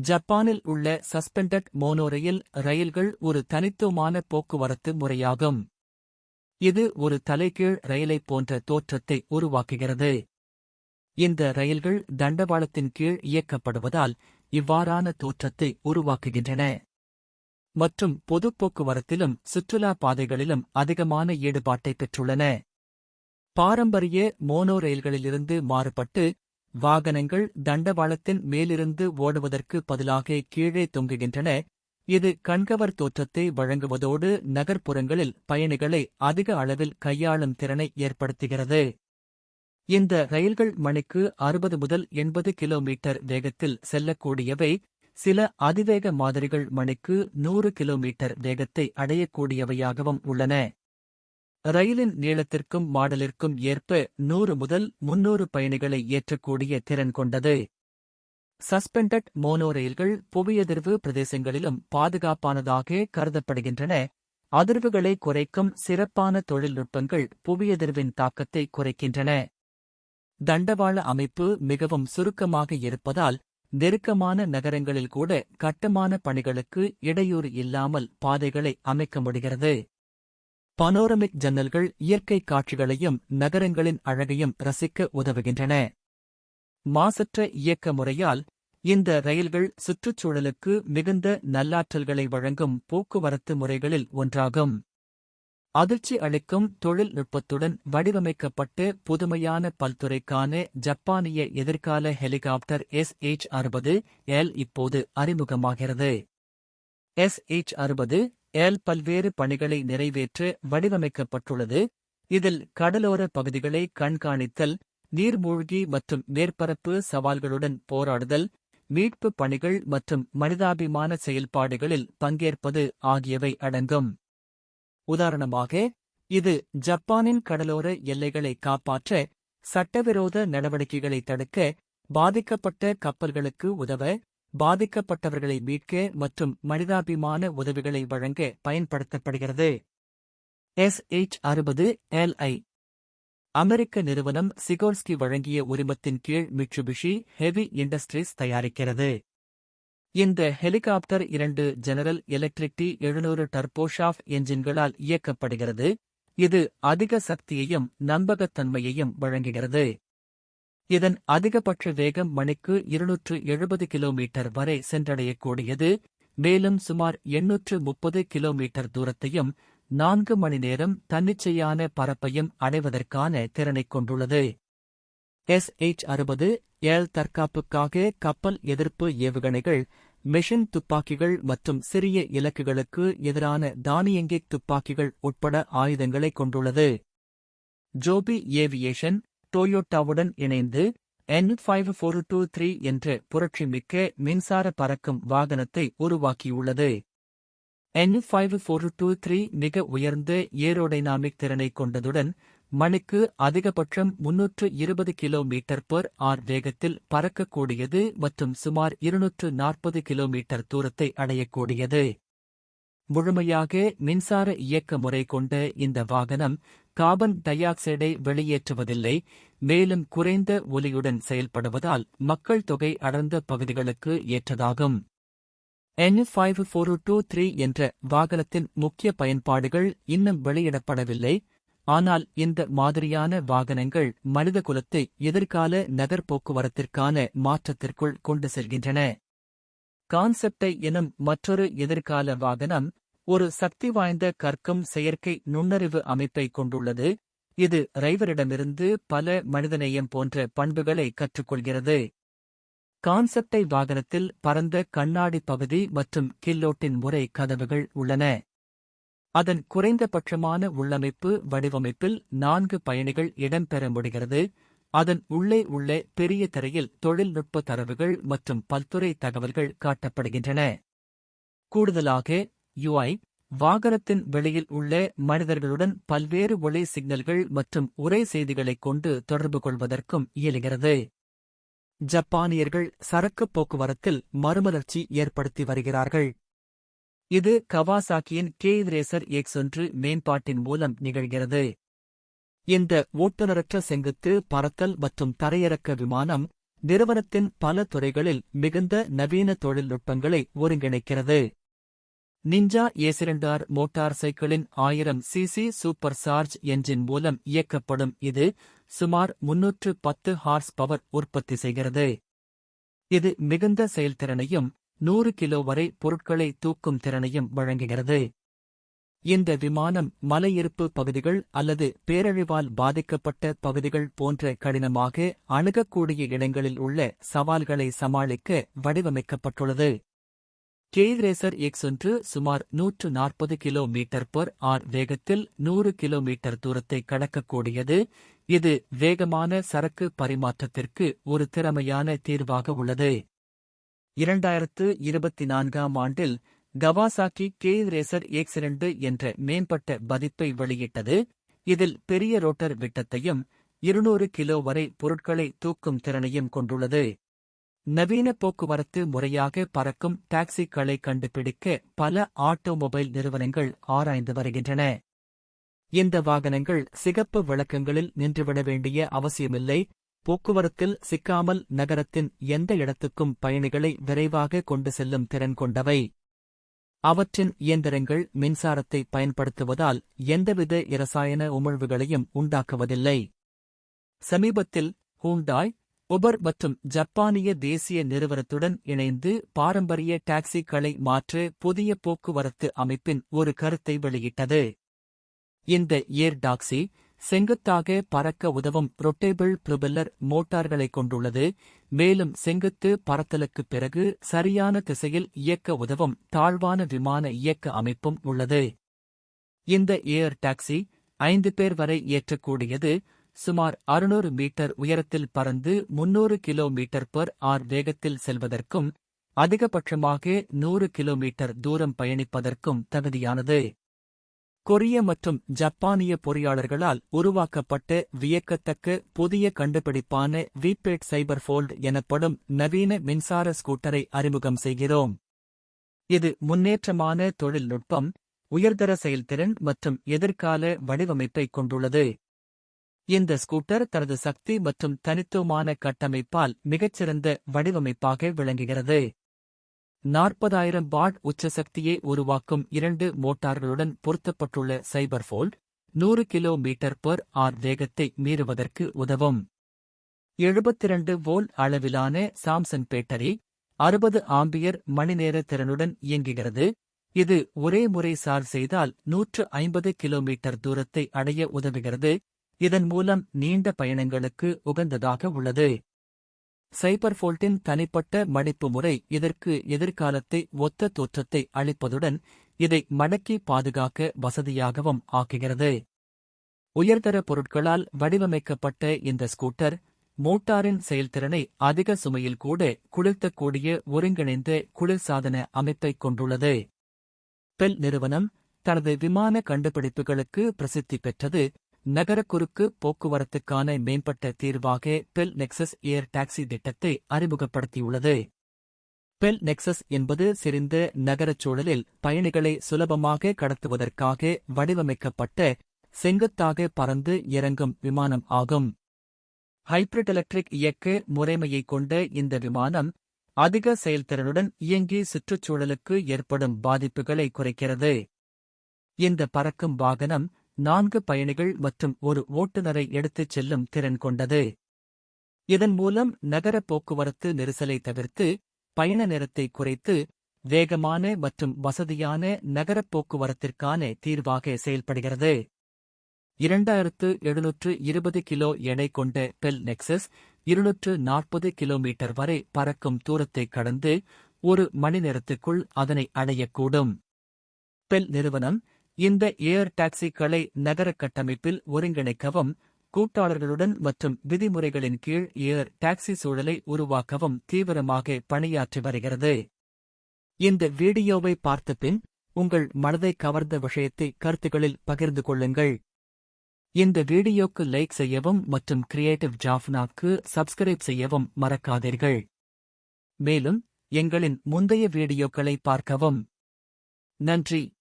ஜப்பானில் உள்ள suspended monorail ரயில்கள் ஒரு தனித்துவமான போக்குவரத்து முறையாகும். இது ஒரு தலைகீழ் ரயிலைப் போன்ற தோற்றத்தை உருவாக்குகிறது. இந்த ரயில்கள் தண்டவாளத்தின் கீழ் இயக்கப்படுவதால் இவ்வாறான தோற்றத்தை உருவாக்குகின்றன. மற்றும் பொது போக்குவரத்திலும் சுற்றுலா பாதைகளிலும் அதிகமான ஈடுபாட்டை பெற்றுள்ளன. பாரம்பரிய மோனோ ரயில்களிலிருந்து மாறுபட்டு வாகனங்கள் தண்டவாளத்தின் மேலிருந்து ஓடுவதற்கு பதிலாக கீழே தொங்குகின்றன. இது கண்கவர் தோற்றத்தை வழங்குவதோடு நகர்ப்புறங்களில் பயணிகளை அதிக அளவில் கையாளும் திறனை ஏற்படுத்துகிறது. இந்த ரயில்கள் மணிக்கு அறுபது முதல் எண்பது கிலோமீட்டர் வேகத்தில் செல்லக்கூடியவை. சில அதிவேக மாதிரிகள் மணிக்கு நூறு கிலோமீட்டர் வேகத்தை அடையக்கூடியவையாகவும் உள்ளன. ரயிலின் நீளத்திற்கும் மாடலிற்கும் ஏற்ப நூறு முதல் முன்னூறு பயணிகளை ஏற்றக்கூடிய திறன் கொண்டது. சஸ்பெண்டட் மோனோ ரயில்கள் புவியதிர்வு பிரதேசங்களிலும் பாதுகாப்பானதாக கருதப்படுகின்றன. அதிர்வுகளை குறைக்கும் சிறப்பான தொழில்நுட்பங்கள் புவியதிர்வின் தாக்கத்தை குறைக்கின்றன. தண்டவாள அமைப்பு மிகவும் சுருக்கமாக இருப்பதால் நெருக்கமான நகரங்களில் கூட கட்டுமான பணிகளுக்கு இடையூறு இல்லாமல் பாதைகளை அமைக்க முடிகிறது. பனோரமிக் ஜன்னல்கள் இயற்கை காட்சிகளையும் நகரங்களின் அழகையும் ரசிக்க உதவுகின்றன. மாசற்ற இயக்க முறையால் இந்த ரயில்கள் சுற்றுச்சூழலுக்கு மிகுந்த நல்லாற்றல்களை வழங்கும் போக்குவரத்து முறைகளில் ஒன்றாகும். அதிர்ச்சி அளிக்கும் தொழில்நுட்பத்துடன் வடிவமைக்கப்பட்டு புதுமையான பல்துறைக்கான ஜப்பானிய எதிர்கால ஹெலிகாப்டர் எஸ் எச் அறுபது எல் இப்போது அறிமுகமாகிறது. எஸ் எச் அறுபது எல் பல்வேறு பணிகளை நிறைவேற்ற வடிவமைக்கப்பட்டுள்ளது. இதில் கடலோர பகுதிகளை கண்காணித்தல் நீர்மூழ்கி மற்றும் மேற்பரப்பு சவால்களுடன் போராடுதல் மீட்பு பணிகள் மற்றும் மனிதாபிமான செயல்பாடுகளில் பங்கேற்பது ஆகியவை அடங்கும். உதாரணமாக இது ஜப்பானின் கடலோர எல்லைகளை காப்பாற்ற சட்டவிரோத நடவடிக்கைகளை தடுக்க பாதிக்கப்பட்ட கப்பல்களுக்கு உதவ பாதிக்கப்பட்டவர்களை மீட்க மற்றும் மனிதாபிமான உதவிகளை வழங்க பயன்படுத்தப்படுகிறது. எஸ் எச் அறுபது எல்ஐ அமெரிக்க நிறுவனம் சிகோர்ஸ்கி வழங்கிய உரிமத்தின் கீழ் மிட்சுபிஷி ஹெவி இண்டஸ்ட்ரீஸ் தயாரிக்கிறது. இந்த ஹெலிகாப்டர் இரண்டு ஜெனரல் எலக்ட்ரிக் டி எழுநூறு டர்போஷாஃப் என்ஜின்களால் இயக்கப்படுகிறது. இது அதிக சக்தியையும் நம்பகத்தன்மையையும் வழங்குகிறது. இதன் அதிகபட்ச வேகம் மணிக்கு இருநூற்று எழுபது கிலோமீட்டர் வரை சென்றடையக்கூடியது. மேலும் சுமார் எண்ணூற்று முப்பது கிலோமீட்டர் தூரத்தையும் நான்கு மணி நேரம் தன்னிச்சையான பரப்பையும் அடைவதற்கான திறனைக் கொண்டுள்ளது. எஸ் எச் அறுபது ஏல் தற்காப்புக்காக கப்பல் எதிர்ப்பு ஏவுகணைகள் மெஷின் துப்பாக்கிகள் மற்றும் சிறிய இலக்குகளுக்கு எதிரான தானியங்கி துப்பாக்கிகள் உட்பட ஆயுதங்களை கொண்டுள்ளது. ஜோபி ஏவியேஷன் டொயோட்டாவுடன் இணைந்து N five four two three என்ற புரட்சிமிக்க மின்சார பறக்கும் வாகனத்தை உருவாக்கியுள்ளது. N five four two three மிக உயர்ந்த ஏரோடைனாமிக் திறனை கொண்டதுடன் மணிக்கு அதிகபட்சம் முன்னூற்று இருபது கிலோமீட்டர் பெர் ஆர் வேகத்தில் பறக்கக்கூடியது மற்றும் சுமார் இருநூற்று நாற்பது கிலோமீட்டர் தூரத்தை அடையக்கூடியது. முழுமையாக மின்சார இயக்க முறை கொண்ட இந்த வாகனம் கார்பன் டை ஆக்சைடை வெளியேற்றுவதில்லை மேலும் குறைந்த ஒலியுடன் செயல்படுவதால் மக்கள் தொகை அடர்ந்த பகுதிகளுக்கு ஏற்றதாகும். N five four two three என்ற வாகனத்தின் முக்கிய பயன்பாடுகள் இன்னும் வெளியிடப்படவில்லை. ஆனால் இந்த மாதிரியான வாகனங்கள் மனித குலத்தை எதிர்கால நகர் போக்குவரத்திற்கான மாற்றத்திற்குள் கொண்டு செல்கின்றன. கான்செப்டை எனும் மற்றொரு எதிர்கால வாகனம் ஒரு சக்தி வாய்ந்த கற்கும் செயற்கை நுண்ணறிவு அமைப்பை கொண்டுள்ளது. இது ரைவரிடமிருந்து பல மனிதநேயம் போன்ற பண்புகளை கற்றுக்கொள்கிறது. கான்செப்டை வாகனத்தில் பரந்த கண்ணாடி பகுதி மற்றும் கில்லோட்டின் முறை கதவுகள் உள்ளன. அதன் குறைந்தபட்சமான உள்ளமைப்பு வடிவமைப்பில் நான்கு பயணிகள் இடம்பெற முடிகிறது. அதன் உள்ளே உள்ள பெரிய திரையில் தொழில்நுட்ப தரவுகள் மற்றும் பல்துறை தகவல்கள் காட்டப்படுகின்றன. கூடுதலாக யுஐ வாகனத்தின் வெளியில் உள்ள மனிதர்களுடன் பல்வேறு ஒளி சிக்னல்கள் மற்றும் உரை செய்திகளைக் கொண்டு தொடர்பு கொள்வதற்கும் இயலுகிறது. ஜப்பானியர்கள் சரக்கு போக்குவரத்தில் மறுமலர்ச்சி ஏற்படுத்தி வருகிறார்கள். இது கவாசாக்கியின் கே ரேசர் எக்ஸ் ஒன்று மேம்பாட்டின் மூலம் நிகழ்கிறது. இந்த ஓட்டுநரற்ற செங்குத்து பறத்தல் மற்றும் தரையிறக்க விமானம் நிறுவனத்தின் பல துறைகளில் மிகுந்த நவீன தொழில்நுட்பங்களை ஒருங்கிணைக்கிறது. நிஞ்சா ஏசிரண்டார் மோட்டார் சைக்கிளின் ஆயிரம் சிசி சூப்பர் சார்ஜ் என்ஜின் மூலம் இயக்கப்படும். இது சுமார் முன்னூற்று பத்து ஹார்ஸ் பவர் உற்பத்தி செய்கிறது. இது மிகுந்த செயல்திறனையும் நூறு கிலோ வரை பொருட்களை தூக்கும் திறனையும் வழங்குகிறது. இந்த விமானம் மலையிருப்பு பகுதிகள் அல்லது பேரழிவால் பாதிக்கப்பட்ட பகுதிகள் போன்ற கடினமாக அணுகக்கூடிய இடங்களில் உள்ள சவால்களை சமாளிக்க வடிவமைக்கப்பட்டுள்ளது. கெயில் ரேசர் எக்ஸ் ஒன்று சுமார் நூற்று நாற்பது கிலோ மீட்டர் பர் ஆர் வேகத்தில் நூறு கிலோமீட்டர் தூரத்தை கடக்கக்கூடியது. இது வேகமான சரக்கு பரிமாற்றத்திற்கு ஒரு திறமையான தீர்வாக உள்ளது. இரண்டாயிரத்து இருபத்தி நான்காம் ஆண்டில் கவாசாக்கி கெயில் ரேசர் எக்ஸ் இரண்டு என்ற மேம்பட்ட பதிப்பை வெளியிட்டது. இதில் பெரிய ரோட்டர் விட்டத்தையும் இருநூறு கிலோ வரை பொருட்களை தூக்கும் திறனையும் கொண்டுள்ளது. நவீன போக்குவரத்து முறையாக பறக்கும் டாக்ஸிகளை கண்டுபிடிக்க பல ஆட்டோமொபைல் நிறுவனங்கள் ஆராய்ந்து வருகின்றன. இந்த வாகனங்கள் சிகப்பு விளக்கங்களில் நின்றுவிட வேண்டிய அவசியமில்லை. போக்குவரத்தில் சிக்காமல் நகரத்தின் எந்த இடத்துக்கும் பயணிகளை விரைவாக கொண்டு செல்லும் திறன் கொண்டவை. அவற்றின் இயந்திரங்கள் மின்சாரத்தை பயன்படுத்துவதால் எந்தவித இரசாயன உமிழ்வுகளையும் உண்டாக்குவதில்லை. சமீபத்தில் ஹூண்டாய் உபர் மற்றும் ஜப்பானிய தேசிய நிறுவனத்துடன் இணைந்து பாரம்பரிய டாக்ஸிகளை மாற்ற புதிய போக்குவரத்து அமைப்பின் ஒரு கருத்தை வெளியிட்டது. இந்த ஏர் டாக்ஸி செங்குத்தாக பறக்க உதவும் ரொட்டேபிள் ப்ரொபெல்லர் மோட்டார்களைக் கொண்டுள்ளது. மேலும் செங்குத்து பறத்தலுக்குப் பிறகு சரியான திசையில் இயக்க உதவும் தாழ்வான விமான இயக்க அமைப்பும் உள்ளது. இந்த ஏர் டாக்ஸி ஐந்து பேர் வரை ஏற்றக்கூடியது சுமார் அறுநூறு மீட்டர் உயரத்தில் பறந்து முன்னூறு கிலோமீட்டர் பர் ஆர் வேகத்தில் செல்வதற்கும் அதிகபட்சமாக நூறு கிலோமீட்டர் தூரம் பயணிப்பதற்கும் தகுதியானது. கொரிய மற்றும் ஜப்பானிய பொறியாளர்களால் உருவாக்கப்பட்ட வியக்கத்தக்க புதிய கண்டுபிடிப்பான விபேட் சைபர் ஃபோல்ட் எனப்படும் நவீன மின்சார ஸ்கூட்டரை அறிமுகம் செய்கிறோம். இது முன்னேற்றமான தொழில்நுட்பம் உயர்தர செயல்திறன் மற்றும் எதிர்கால வடிவமைப்பைக் கொண்டுள்ளது. இந்த ஸ்கூட்டர் தனது சக்தி மற்றும் தனித்துவமான கட்டமைப்பால் மிகச்சிறந்த வடிவமைப்பாக விளங்குகிறது. நாற்பதாயிரம் வாட் உச்ச சக்தியை உருவாக்கும் இரண்டு மோட்டார்களுடன் பொருத்தப்பட்டுள்ள சைபர் ஃபோல்ட் நூறு கிலோ மீட்டர் பர் ஆர் வேகத்தை மீறுவதற்கு உதவும். எழுபத்திரண்டு வோல் அளவிலான சாம்சங் பேட்டரி அறுபது ஆம்பியர் மணிநேர திறனுடன் இயங்குகிறது. இது ஒரே முறை சார்ஜ் செய்தால் நூற்று ஐம்பது கிலோமீட்டர் தூரத்தை அடைய உதவுகிறது. இதன் மூலம் நீண்ட பயணங்களுக்கு உகந்ததாக உள்ளது. சைபர்ஃபோல்ட்டின் தனிப்பட்ட மடிப்பு முறை இதற்கு எதிர்காலத்தை ஒத்த தோற்றத்தை அளிப்பதுடன் இதை மடக்கி பாதுகாக்க வசதியாகவும் ஆக்குகிறது. உயர்தர பொருட்களால் வடிவமைக்கப்பட்ட இந்த ஸ்கூட்டர் மோட்டாரின் செயல்திறனை அதிக சுமையில் கூட குளிர்த்தக்கூடிய ஒருங்கிணைந்த குளிர்சாதன அமைப்பைக் கொண்டுள்ளது. பெல் நிறுவனம் தனது விமான கண்டுபிடிப்புகளுக்கு பிரசித்தி பெற்றது. நகர குறுக்கு போக்குவரத்துக்கான மேம்பட்ட தீர்வாக பெல் நெக்சஸ் ஏர் டாக்ஸி திட்டத்தை அறிமுகப்படுத்தியுள்ளது. பெல் நெக்சஸ் என்பது சிறிந்த நகரச் சூழலில் பயணிகளை சுலபமாக கடத்துவதற்காக வடிவமைக்கப்பட்ட செங்குத்தாக பறந்து இறங்கும் விமானம் ஆகும். ஹைப்ரிட் எலக்ட்ரிக் இயக்க முறைமையைக் கொண்ட இந்த விமானம் அதிக செயல்திறனுடன் இயங்கி சுற்றுச்சூழலுக்கு ஏற்படும் பாதிப்புகளை குறைக்கிறது. இந்த பறக்கும் வாகனம் நான்கு பயணிகள் மற்றும் ஒரு ஓட்டுநரை எடுத்துச் செல்லும் திறன் கொண்டது. இதன் மூலம் நகர போக்குவரத்து நெரிசலை தவிர்த்து பயண நேரத்தை குறைத்து வேகமான மற்றும் வசதியான நகரப் போக்குவரத்திற்கான தீர்வாக செயல்படுகிறது. இரண்டாயிரத்து எழுநூற்று இருபது கிலோ எடை கொண்ட பெல் நெக்சஸ் இருநூற்று நாற்பது கிலோமீட்டர் வரை பறக்கும் தூரத்தை கடந்து ஒரு மணி நேரத்துக்குள் அதனை அடையக்கூடும். பெல் நிறுவனம் இந்த ஏர் டாக்ஸிகளை நகர கட்டமைப்பில் ஒருங்கிணைக்கவும் கூட்டாளர்களுடன் மற்றும் விதிமுறைகளின் கீழ் ஏர் டாக்ஸி சூழலை உருவாக்கவும் தீவிரமாக பணியாற்றி வருகிறது. இந்த வீடியோவை பார்த்த பின் உங்கள் மனதை கவர்ந்த விஷயத்தை கருத்துகளில் பகிர்ந்து கொள்ளுங்கள். இந்த வீடியோக்கு லைக் செய்யவும் மற்றும் கிரியேட்டிவ் ஜாஃப்னாக்கு சப்ஸ்கிரைப் செய்யவும் மறக்காதீர்கள். மேலும் எங்களின் முந்தைய வீடியோக்களை பார்க்கவும். நன்றி.